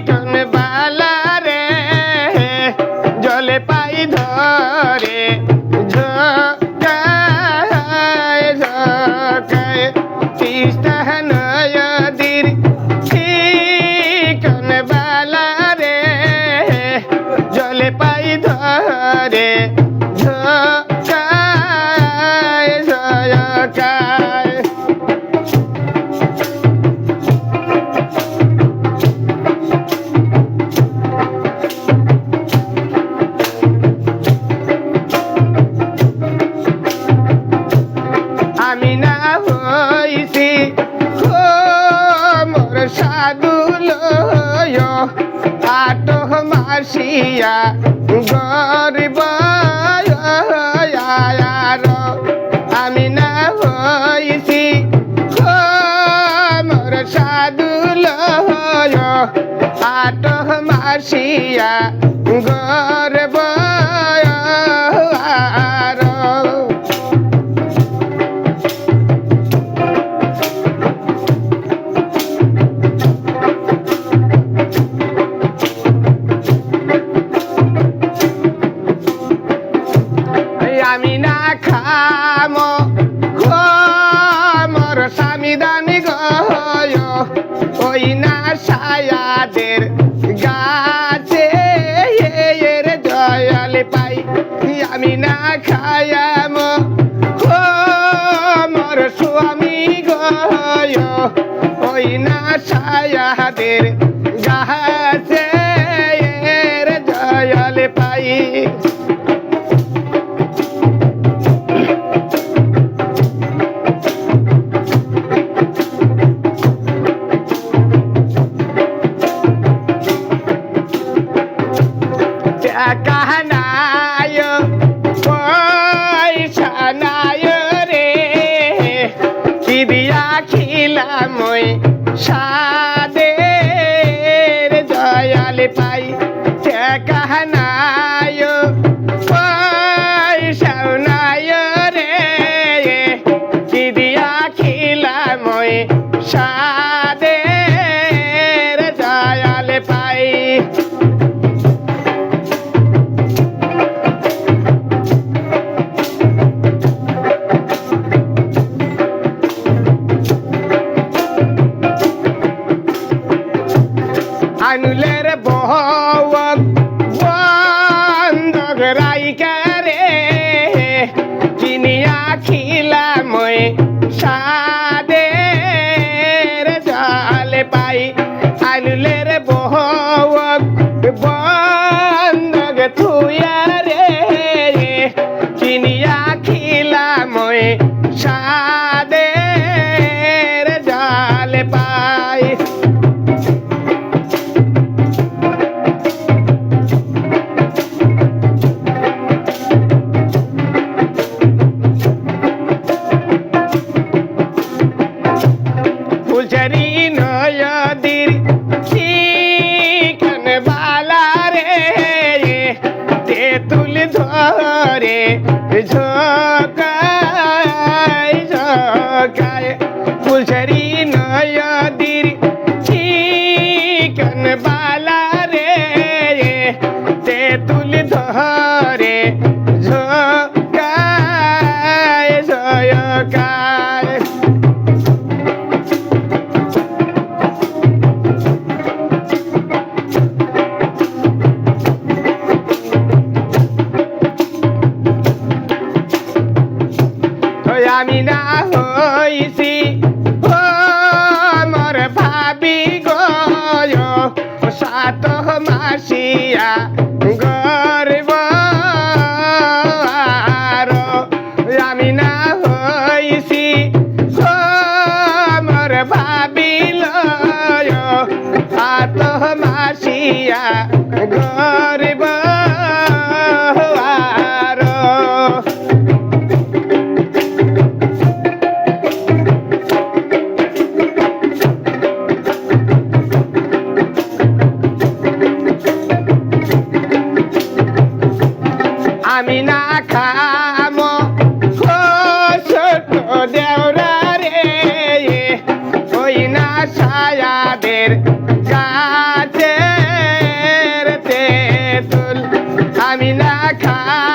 চিকন বালা রে জলে পাই ধরে ঝকায় ঝকায়। মাসিয়া গরিব আমি না হইছি মোর সাধু আট মাসিয়া গর্ব খাম মোর স্বামী দামি গয় ওই না সায়াদের গাছে এর জয়াল পাই। আমি না খায়াম মোর স্বামী গয় ওই না সায়াদের গাছে কাহনায় পয়সা নাই রে কি দিয়া খিলাম ওই সাদের power. ঝকায় ঝকায়। হইছি। ও মোর ভাবি গয় সাত মাসিয়া গর্ব আমি না হইছি। ও মোর ভাবি লয়, সাত মাসিয়া গর্ব ফুল আমি না খা